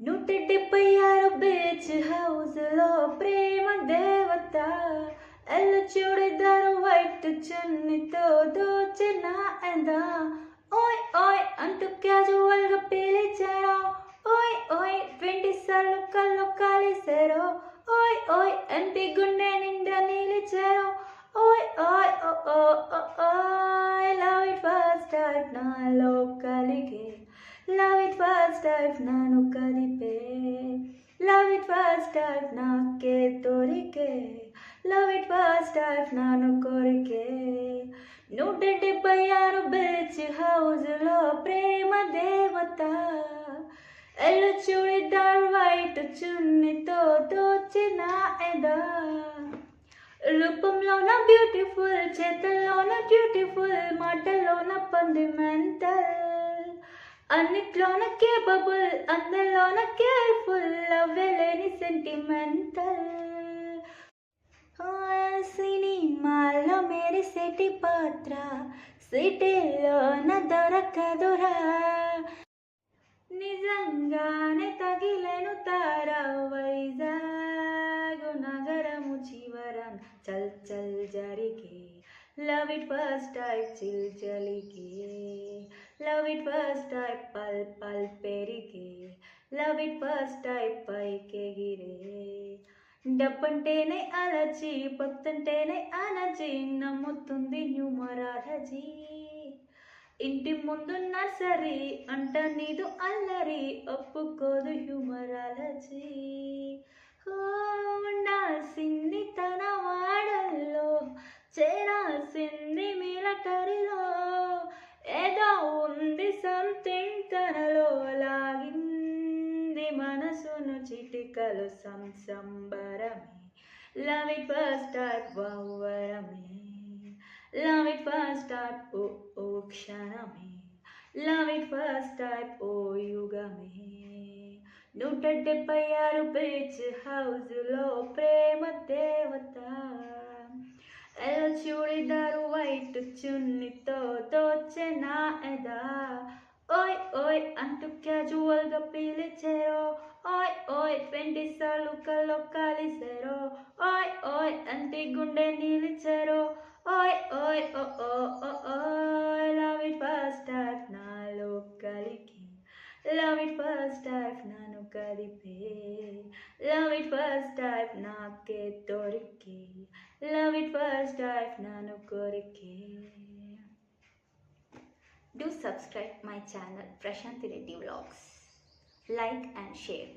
నూట డెబ్బై ఆరు బీచ్ హౌస్లో ప్రేమ దేవత. ఎల్ల చూడదారు వైట్ చున్నితో దోచిన ఎందా ఓయ్ ఓయ్ అంటూ క్యాజువల్గా పిలిచారు. ఓయ్ ఓయ్ ట్వంటీ సార్లు కళ్ళు కాలేశారు. ఓయ్ ఓయ్ ఎంపి గుండె నిండా నిలిచారు. ఓయ్ ఓయ్ ఓ ఓ ఓయ్ లవ్ ఇట్ ఫస్ట్ టైప్ నాలో కలిగే. లవ్ ఇట్ ఫస్ట్ టైప్ నాను కదిపే ఫస్ట్ టైప్ నాకే దొరికే లవ్ ఇట్ ఫస్ట్ టైప్ నాను కోరికే నూట డెబ్బై ఆరు బీచ్ హౌస్లో ప్రేమ దేవత ఎల్లు చూడిదార్ వైట్ చున్నితో దోచిన ఎదా రూపంలోన బ్యూటిఫుల్ చేతల్లోన బ్యూటిఫుల్ మాటల్లోన పంది మెంటల్ అన్నిట్లోన కేపబుల్ అందరిలోన కేర్ఫుల్ లవ్వలేని సెంటిమెంటల్ సినిమాలో మెరిసేటి పాత్ర సిటీలోన దొరకదురా నిజంగానే తగిలేను తార వైజాగ్ నగరము చివరన్ చల్ చల్ జరిగే love it first type chill చలికే లవ్ ఇట్ ఫస్ట్ టైప్ పల్ పల్ పెరిగే లవ్ ఇట్ ఫస్ట్ టైప్ పైకెగిరే డబ్బంటేనే అలర్జీ పొత్తంటేనే అలర్జీ నమ్ముతుంది న్యూమరాలజీ. ఇంటి ముందు నర్సరీ అంట నీదు అల్లరి ఒప్పుకోదు హ్యూమరాలజీ. ఉండాల్సింది తన వాడల్లో చేరాల్సింది మిలటరీలో. ఏదో ఉంది సంథింగ్ తనలో మనసును చిటికలు సంసంబరమే. లవ్ ఇట్ ఫస్ట్ స్టార్ట్ వరమే. లవ్ ఇట్ ఫస్ట్ స్టార్ట్ ఓ ఓ క్షణమే. లవ్ ఇట్ ఫస్ట్ టైప్ ఓ యుగమే. నూట డెబ్బై ఆరు బీచ్ హౌస్లో ప్రేమ దేవత. ఎలా చూడిదారు వైట్ చున్నితో దోచె నా ఎదా. ఓయ్ ఓయ్ అంటూ క్యాజువల్గా పిలిచారో ఓయ్ ఓయ్ ట్వంటీ సార్లు కల్లో కలిసారో ఓయ్ ఓయ్ అంటి గుండె నిలిచారో ఓయ్ ఓయ్ ఓ ఓ ఓ ఓయ్ లవ్ ఇట్ ఫస్ట్ టైప్ నాలో కలికి లవ్ ఇట్ ఫస్ట్ టైప్ నాను కదిపే లవ్ ఇట్ ఫస్ట్ టైప్ నాకే దొరికి లవ్ ఇట్ ఫస్ట్ టైప్ నాను కోరికే Do subscribe my channel Prashanti Reddy Vlogs. Like and share.